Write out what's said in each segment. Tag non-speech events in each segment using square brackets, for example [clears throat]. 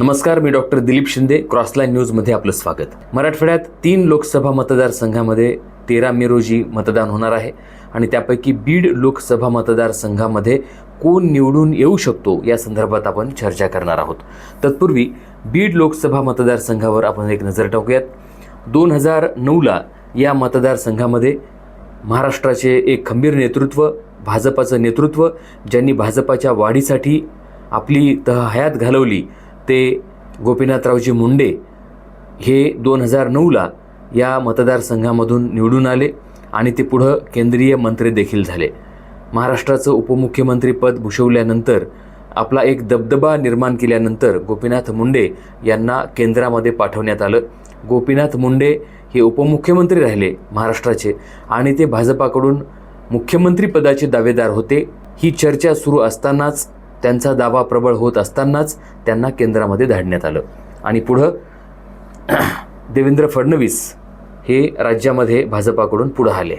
नमस्कार मी डॉक्टर दिलीप शिंदे क्रॉसलाईन न्यूजमध्ये आपलं स्वागत. मराठवाड्यात तीन लोकसभा मतदारसंघामध्ये तेरा मे रोजी मतदान होणार आहे आणि त्यापैकी बीड लोकसभा मतदारसंघामध्ये कोण निवडून येऊ शकतो या संदर्भात आपण चर्चा करणार आहोत. तत्पूर्वी बीड लोकसभा मतदारसंघावर आपण एक नजर टाकूयात. दोन हजार नऊला या मतदारसंघामध्ये महाराष्ट्राचे एक खंबीर नेतृत्व भाजपाचं नेतृत्व ज्यांनी भाजपाच्या वाढीसाठी आपली तह हयात घालवली ते गोपीनाथरावजी मुंडे हे दोन हजार नऊला या मतदारसंघामधून निवडून आले आणि ते पुढं केंद्रीय मंत्री देखील झाले. महाराष्ट्राचं उपमुख्यमंत्रीपद भूषवल्यानंतर आपला एक दबदबा निर्माण केल्यानंतर गोपीनाथ मुंडे यांना केंद्रामध्ये पाठवण्यात आलं. गोपीनाथ मुंडे हे उपमुख्यमंत्री राहिले महाराष्ट्राचे आणि ते भाजपाकडून मुख्यमंत्रीपदाचे दावेदार होते. ही चर्चा सुरू असतानाच त्यांचा दावा प्रबळ होत असतानाच त्यांना केंद्रामध्ये धाडण्यात आलं. आणि पुढं [clears throat] देवेंद्र फडणवीस हे राज्यामध्ये भाजपाकडून पुढं आले.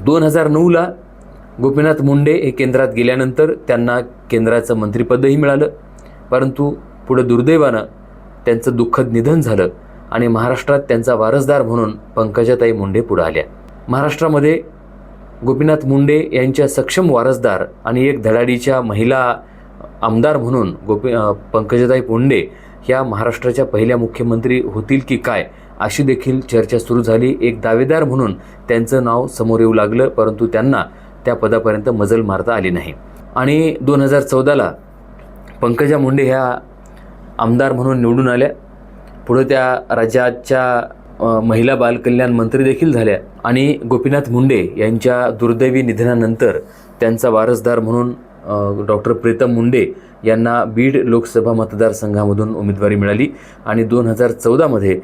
दोन हजार नऊला गोपीनाथ मुंडे हे केंद्रात गेल्यानंतर त्यांना केंद्राचं मंत्रिपदही मिळालं. परंतु पुढं दुर्दैवानं त्यांचं दुःखद निधन झालं आणि महाराष्ट्रात त्यांचा वारसदार म्हणून पंकजाताई मुंडे पुढं आल्या. महाराष्ट्रामध्ये गोपीनाथ मुंडे यांच्या सक्षम वारसदार आणि एक धडाडीच्या महिला आमदार म्हणून गोपी अ, पंकजाताई मुंडे ह्या महाराष्ट्राच्या पहिल्या मुख्यमंत्री होतील की काय अशी देखील चर्चा सुरू झाली. एक दावेदार म्हणून त्यांचं नाव समोर येऊ लागलं परंतु त्यांना त्या पदापर्यंत मजल मारता आली नाही. आणि दोन हजार चौदाला पंकजा मुंडे ह्या आमदार म्हणून निवडून आल्या. पुढं त्या राज्याच्या महिला बालकल्याण मंत्री देखील झाल्या. आणि गोपीनाथ मुंडे यांच्या दुर्दैवी निधनानंतर त्यांचा वारसदार म्हणून डॉक्टर प्रीतम मुंडे यांना बीड लोकसभा मतदारसंघामधून उमेदवारी मिळाली. आणि दोन हजार चौदामध्ये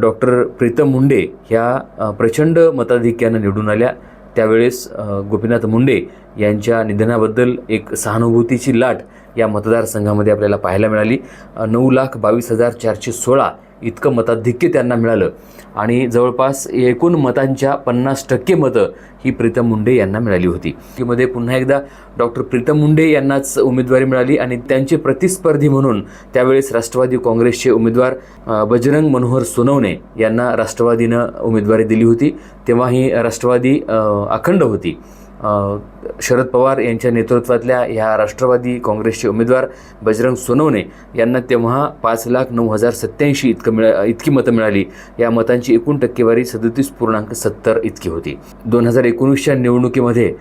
डॉक्टर प्रीतम मुंडे ह्या प्रचंड मताधिक्यानं निवडून आल्या. त्यावेळेस गोपीनाथ मुंडे यांच्या निधनाबद्दल एक सहानुभूतीची लाट या मतदारसंघामध्ये आपल्याला पाहायला मिळाली. नऊ लाख बावीस हजार चारशे सोळा इतकं मताधिक्य त्यांना मिळालं. आणि जवळपास एकूण मतांच्या पन्नास टक्के मतं ही प्रीतम मुंडे यांना मिळाली होती. मध्ये पुन्हा एकदा डॉक्टर प्रीतम मुंडे यांनाच उमेदवारी मिळाली आणि त्यांचे प्रतिस्पर्धी म्हणून त्यावेळेस राष्ट्रवादी काँग्रेसचे उमेदवार बजरंग मनोहर सोनवणे यांना राष्ट्रवादीनं उमेदवारी दिली होती. तेव्हा ही राष्ट्रवादी अखंड होती. शरद पवार यांच्या नेतृत्वातल्या ह्या राष्ट्रवादी काँग्रेसचे उमेदवार बजरंग सोनवणे यांना तेव्हा पाच लाख नऊ हजार सत्याऐंशी इतकं मिळा इतकी मतं मिळाली. या मतांची एकूण टक्केवारी सदतीस पूर्णांक सत्तर इतकी होती. दोन हजार एकोणीसच्या निवडणुकीमध्ये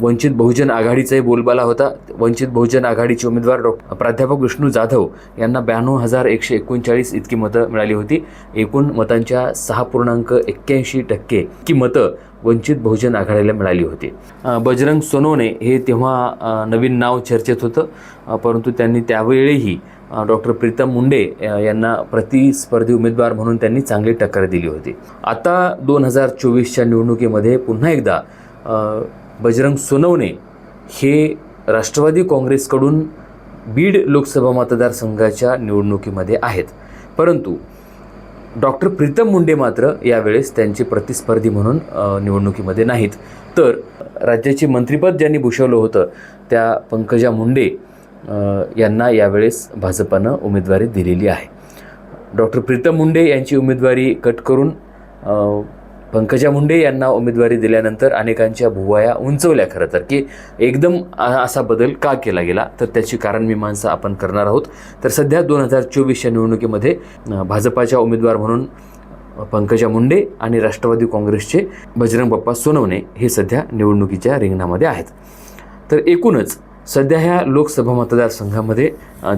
वंचित बहुजन आघाडीचाही बोलबाला होता. वंचित बहुजन आघाडीचे उमेदवार डॉ प्राध्यापक विष्णू जाधव यांना ब्याण्णव हजार एकशे एकोणचाळीस इतकी मतं मिळाली होती. एकूण मतांच्या सहा पूर्णांक एक्क्याऐंशी टक्के की मतं वंचित बहुजन आघाडीला मिळाली होती. बजरंग सोनवणे हे तेव्हा नवीन नाव चर्चेत होतं. परंतु त्यांनी त्यावेळीही डॉक्टर प्रीतम मुंडे यांना प्रतिस्पर्धी उमेदवार म्हणून त्यांनी चांगली टक्कर दिली होती. आता दोन हजार चोवीसच्या निवडणुकीमध्ये पुन्हा एकदा बजरंग सोनवणे हे राष्ट्रवादी काँग्रेसकडून बीड लोकसभा मतदारसंघाच्या निवडणुकीमध्ये आहेत. परंतु डॉक्टर प्रीतम मुंडे मात्र यावेळेस त्यांचे प्रतिस्पर्धी म्हणून निवडणुकीमध्ये नाहीत. तर राज्याचे मंत्रिपद ज्यांनी भूषवलं होतं त्या पंकजा मुंडे यांना यावेळेस भाजपानं उमेदवारी दिलेली आहे. डॉक्टर प्रीतम मुंडे यांची उमेदवारी कट करून पंकजा मुंडे यांना उमेदवारी दिल्यानंतर अनेकांच्या भुवाया उंचवल्या खरं तर की एकदम असा बदल का केला गेला? तर त्याची कारण मीमांसा आपण करणार आहोत. तर सध्या दोन हजार चोवीसच्या निवडणुकीमध्ये भाजपाच्या उमेदवार म्हणून पंकजा मुंडे आणि राष्ट्रवादी काँग्रेसचे बजरंग बाप्पा सोनवणे हे सध्या निवडणुकीच्या रिंगणामध्ये आहेत. तर एकूणच सध्या ह्या लोकसभा मतदारसंघामध्ये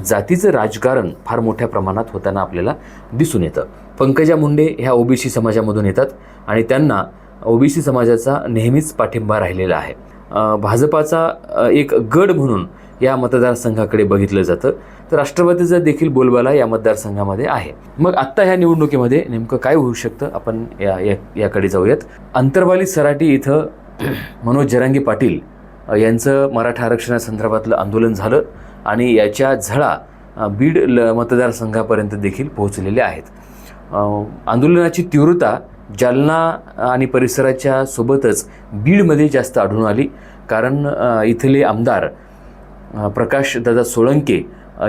जातीचं राजकारण फार मोठ्या प्रमाणात होताना आपल्याला दिसून येतं. पंकजा मुंडे ह्या ओबीसी समाजामधून येतात आणि त्यांना ओबीसी समाजाचा नेहमीच पाठिंबा राहिलेला आहे. भाजपाचा एक गड म्हणून या मतदारसंघाकडे बघितलं जातं. तर राष्ट्रवादीचा देखील बोलबाला या मतदारसंघामध्ये आहे. मग आत्ता ह्या निवडणुकीमध्ये नेमकं काय होऊ शकतं? आपण या या- याकडे जाऊयात. अंतरवाली सराटी इथं [clears throat] मनोज जरांगी पाटील यांचं मराठा आरक्षणासंदर्भातलं आंदोलन झालं आणि याच्या झळा बीड ल मतदारसंघापर्यंत देखील पोहोचलेल्या आहेत. आंदोलनाची तीव्रता जालना आणि परिसराच्या सोबतच बीडमध्ये जास्त आढळून आली. कारण इथले आमदार प्रकाश दादा सोळंके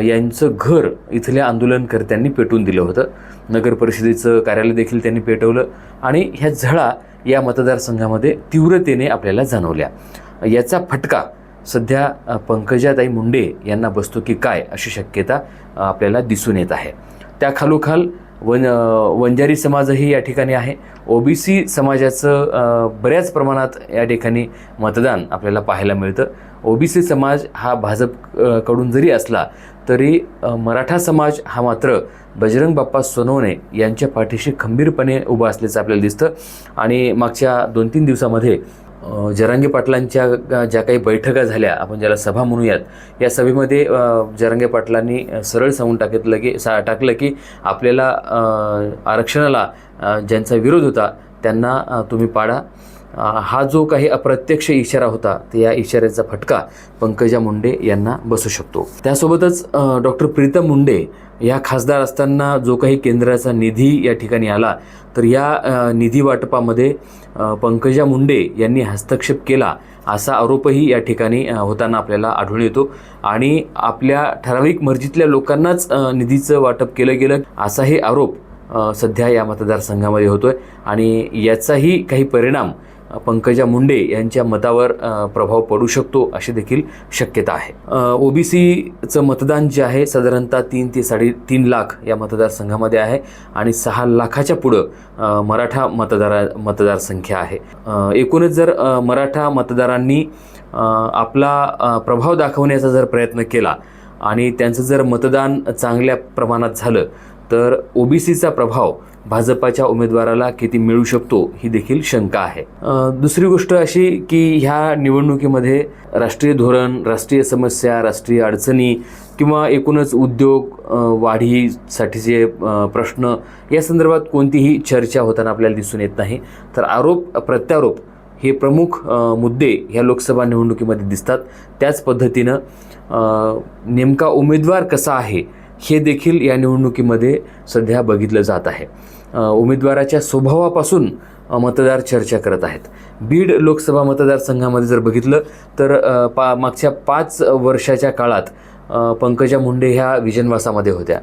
यांचं घर इथल्या आंदोलनकर्त्यांनी पेटवून दिलं होतं. नगर परिषदेचं कार्यालय देखील त्यांनी पेटवलं आणि ह्या झळा या मतदारसंघामध्ये तीव्रतेने आपल्याला जाणवल्या. याचा फटका सध्या पंकजाताई मुंडे यांना बसतो की काय अशी शक्यता आपल्याला दिसून येत आहे. त्याखालोखाल वन वंजारी समाजही या ठिकाणी आहे. ओबीसी समाजाचं बऱ्याच प्रमाणात या ठिकाणी मतदान आपल्याला पाहायला मिळतं. ओबीसी समाज हा भाजपकडून जरी असला तरी मराठा समाज हा मात्र बजरंग बाप्पा सोनवणे यांच्या पाठीशी खंबीरपणे उभा असल्याचं आपल्याला दिसतं. आणि मागच्या दोन तीन दिवसामध्ये जरांगे पाटलांच्या ज्या काही बैठका झाल्या आपण ज्याला सभा म्हणूयात या सभेमध्ये जरांगे पाटलांनी सरळ सांगून टाकितलं की सा टाकलं की आपल्याला आरक्षणाला ज्यांचा विरोध होता त्यांना तुम्ही पाडा. हा जो काही अप्रत्यक्ष इशारा होता तर या इशाऱ्याचा फटका पंकजा मुंडे यांना बसू शकतो. त्यासोबतच डॉक्टर प्रीतम मुंडे या खासदार असताना जो काही केंद्राचा निधी या ठिकाणी आला तर या निधी वाटपामध्ये पंकजा मुंडे यांनी हस्तक्षेप केला असा आरोपही या ठिकाणी होताना आपल्याला आढळून येतो. आणि आपल्या ठराविक मर्जीतल्या लोकांनाच निधीचं वाटप केलं गेलं असाही आरोप सध्या या मतदारसंघामध्ये होतो आहे आणि याचाही काही परिणाम पंकजा मुंडे यांच्या मतावर प्रभाव पडू शकतो अशी देखील शक्यता आहे. ओबीसीचं मतदान जे आहे साधारणतः तीन ते साडेतीन लाख या मतदारसंघामध्ये आहे आणि सहा लाखाच्या पुढं मराठा मतदारा मतदारसंख्या आहे. एकूणच जर मराठा मतदारांनी आपला प्रभाव दाखवण्याचा जर प्रयत्न केला आणि त्यांचं जर मतदान चांगल्या प्रमाणात झालं तर ओबीसीचा प्रभाव भाजपाच्या उमेदवाराला किती मिळू शकतो ही देखील शंका आहे. दुसरी गोष्ट अशी की ह्या निवडणुकीमध्ये राष्ट्रीय धोरण राष्ट्रीय समस्या राष्ट्रीय अडचणी किंवा एकूणच उद्योग वाढीसाठीचे प्रश्न या संदर्भात कोणतीही चर्चा होताना आपल्याला दिसून येत नाही. तर आरोप प्रत्यारोप हे प्रमुख मुद्दे ह्या लोकसभा निवडणुकीमध्ये दिसतात. त्याच पद्धतीनं नेमका उमेदवार कसा आहे हे देखील या निवडणुकीमध्ये सध्या बघितलं जात आहे. उमेदवाराच्या स्वभावापासून मतदार चर्चा करत आहेत. बीड लोकसभा मतदारसंघामध्ये जर बघितलं तर पा मागच्या पाच वर्षाच्या काळात पंकजा मुंडे ह्या विजनवासामध्ये होत्या.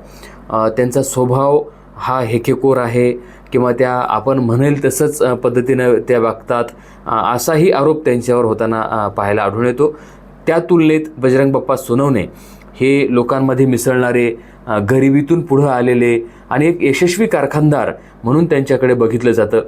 त्यांचा स्वभाव हा हेकेकोर आहे किंवा त्या आपण म्हणेल तसंच पद्धतीनं त्या वागतात असाही आरोप त्यांच्यावर होताना पाहायला आढळून येतो. त्या तुलनेत बजरंग बाप्पा सोनवणे हे लोकांमध्ये मिसळणारे गरिबीतून पुढं आलेले आणि एक यशस्वी कारखानदार म्हणून त्यांच्याकडे बघितलं जातं.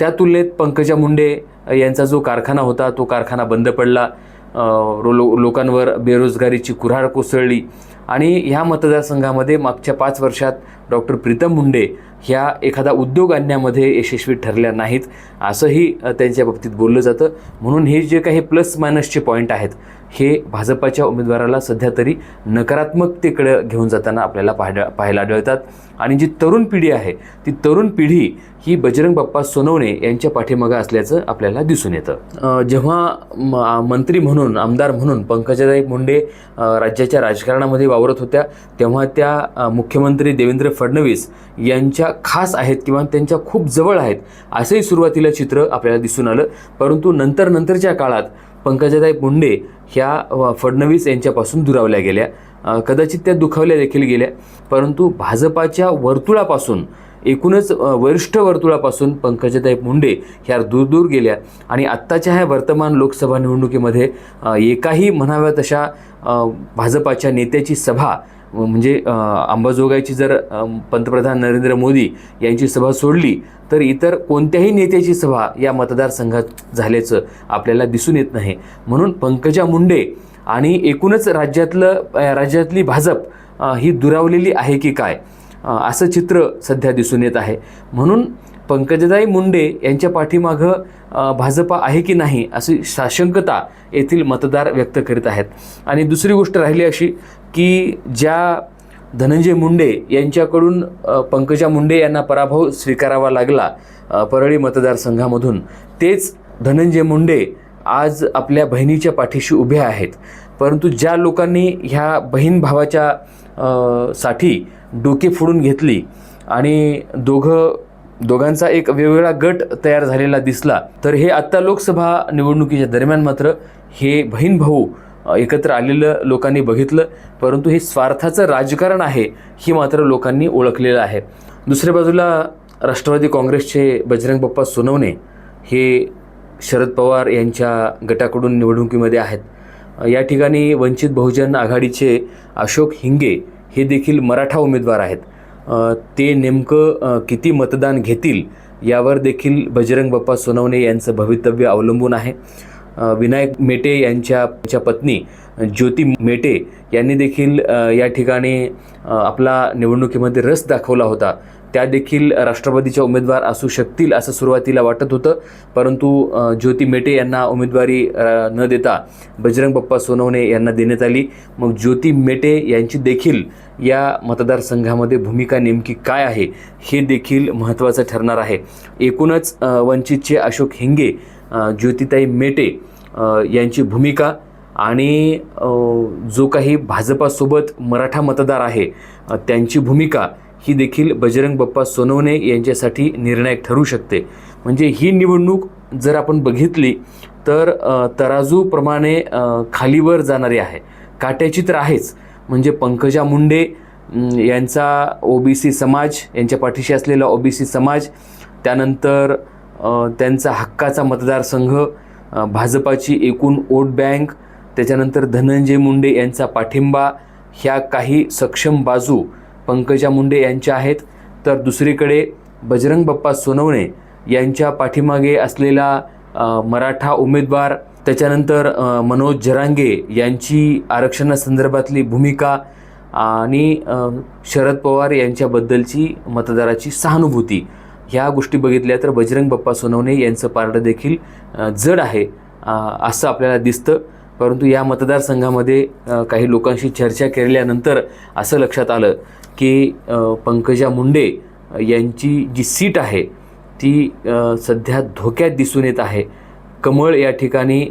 त्या तुलनेत पंकजा मुंडे यांचा जो कारखाना होता तो कारखाना बंद पडला. रो लो लोकांवर बेरोजगारीची कुऱ्हाड कोसळली. आणि ह्या मतदारसंघामध्ये मागच्या पाच वर्षात डॉक्टर प्रीतम मुंडे ह्या एखादा उद्योग आणण्यामध्ये यशस्वी ठरल्या नाहीत असंही त्यांच्या बाबतीत बोललं जातं. म्हणून हे जे काही प्लस मायनसचे पॉईंट आहेत हे भाजपाच्या उमेदवाराला सध्या तरी नकारात्मकतेकडे घेऊन जाताना आपल्याला पाहायला पाहायला आढळतात. आणि जी तरुण पिढी आहे ती तरुण पिढी ही बजरंग बाप्पा सोनवणे यांच्या पाठीमागं असल्याचं आपल्याला दिसून येतं. जेव्हा म- मंत्री म्हणून आमदार म्हणून पंकजाताई मुंडे राज्याच्या राजकारणामध्ये वावरत होत्या तेव्हा त्या मुख्यमंत्री देवेंद्र फडणवीस यांच्या खास आहेत किंवा त्यांच्या खूप जवळ आहेत असंही सुरुवातीला चित्र आपल्याला दिसून आलं. परंतु नंतर नंतरच्या काळात पंकजाताई मुंडे ह्या फडणवीस यांच्यापासून दुरावल्या गेल्या. कदाचित त्या दुखावल्या देखील गेल्या. परंतु भाजपाच्या वर्तुळापासून एकूणच वरिष्ठ वर्तुळापासून पंकजाताई मुंडे ह्या दूर दूर गेल्या. आणि आत्ताच्या ह्या वर्तमान लोकसभा निवडणुकीमध्ये एकाही म्हणाव्या तशा भाजपाच्या नेत्याची सभा म्हणजे अंबाजोगाईची जर पंतप्रधान नरेंद्र मोदी यांची सभा सोडली तर इतर कोणत्याही नेत्याची सभा या मतदारसंघात झाल्याचं आपल्याला दिसून येत नाही. म्हणून पंकजा मुंडे आणि एकूणच राज्यातलं राज्यातली भाजप ही दुरावलेली आहे की काय असं चित्र सध्या दिसून येत आहे. म्हणून पंकजदाई मुंडे यांच्या पाठीमागं भाजपा आहे की नाही अशी साशंकता येथील मतदार व्यक्त करीत आहेत. आणि दुसरी गोष्ट राहिली अशी की ज्या धनंजय मुंडे यांच्याकडून पंकजा मुंडे यांना पराभव स्वीकारावा लागला परळी मतदारसंघामधून तेच धनंजय मुंडे आज आपल्या बहिणीच्या पाठीशी उभे आहेत. परंतु ज्या लोकांनी ह्या बहीण भावाच्या साठी डोके फोडून घेतली आणि दोघं दोघांचा एक वेगवेगळा गट तयार झालेला दिसला तर हे आत्ता लोकसभा निवडणुकीच्या दरम्यान मात्र हे बहीण भाऊ एकत्र आलेलं लोकांनी बघितलं परंतु हे स्वार्थाचं राजकारण आहे ही मात्र लोकांनी ओळखलेलं आहे. दुसऱ्या बाजूला राष्ट्रवादी काँग्रेसचे बजरंग बाप्पा सोनवणे हे शरद पवार यांच्या गटाकडून निवडणुकीमध्ये आहेत. या ठिकाणी वंचित बहुजन आघाडीचे अशोक हिंगे हे देखील मराठा उमेदवार आहेत. ते नेमकं किती मतदान घेतील यावर देखील बजरंग बाप्पा सोनवणे यांचं भवितव्य अवलंबून आहे. विनायक मेटे यांच्या पत्नी ज्योती मेटे यांनी देखील या ठिकाणी आपला निवडणुकीमध्ये रस दाखवला होता. त्या देखील राष्ट्रवादीच्या उमेदवार असू शकतील असं सुरुवातीला वाटत होतं. परंतु ज्योती मेटे यांना उमेदवारी न देता बजरंग बाप्पा सोनवणे यांना देण्यात आली. मग ज्योती मेटे यांची देखील या मतदारसंघामध्ये भूमिका नेमकी काय आहे हे देखील महत्त्वाचं ठरणार आहे. एकूणच वंचितचे अशोक हिंगे ज्योतिताई मेटे यांची भूमिका आणि जो काही भाजपासोबत मराठा मतदार आहे त्यांची भूमिका ही देखील बजरंग बाप्पा सोनवणे यांच्यासाठी निर्णायक ठरू शकते. म्हणजे ही निवडणूक जर आपण बघितली तर तराजूप्रमाणे खालीवर जाणारी आहे. काट्याची तर आहेच. म्हणजे पंकजा मुंडे अं, यांचा ओबीसी समाज यांच्या पाठीशी असलेला ओबीसी समाज त्यानंतर त्यांचा हक्काचा मतदारसंघ भाजपाची एकूण वोट बँक त्याच्यानंतर धनंजय मुंडे यांचा पाठिंबा ह्या काही सक्षम बाजू पंकजा मुंडे यांच्या आहेत. तर दुसरीकडे बजरंग बाप्पा सोनवणे यांच्या पाठीमागे असलेला मराठा उमेदवार त्याच्यानंतर मनोज जरांगे यांची आरक्षणासंदर्भातली भूमिका आणि शरद पवार यांच्याबद्दलची मतदाराची सहानुभूती. ह्या गोष्टी बघितल्या तर बजरंग बाप्पा सोनवणे यांचं पारडं देखील जड आहे असं आपल्याला दिसतं. परंतु या मतदारसंघामध्ये काही लोकांशी चर्चा केल्यानंतर असं लक्षात आलं की पंकजा मुंडे यांची जी सीट आहे ती सध्या धोक्यात दिसून येत आहे. कमळ या ठिकाणी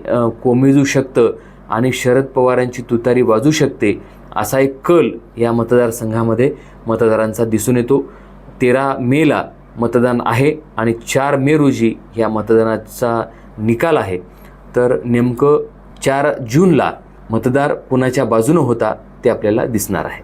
कोमेजू शकतं आणि शरद पवारांची तुतारी वाजू शकते असा एक कल या मतदारसंघामध्ये मतदारांचा दिसून येतो. तेरा मेला मतदान आहे आणि चार मे रोजी या मतदानाचा निकाल आहे. तर नेमकं चार जूनला मतदार कुणाच्या बाजूनं होता ते आपल्याला दिसणार आहे.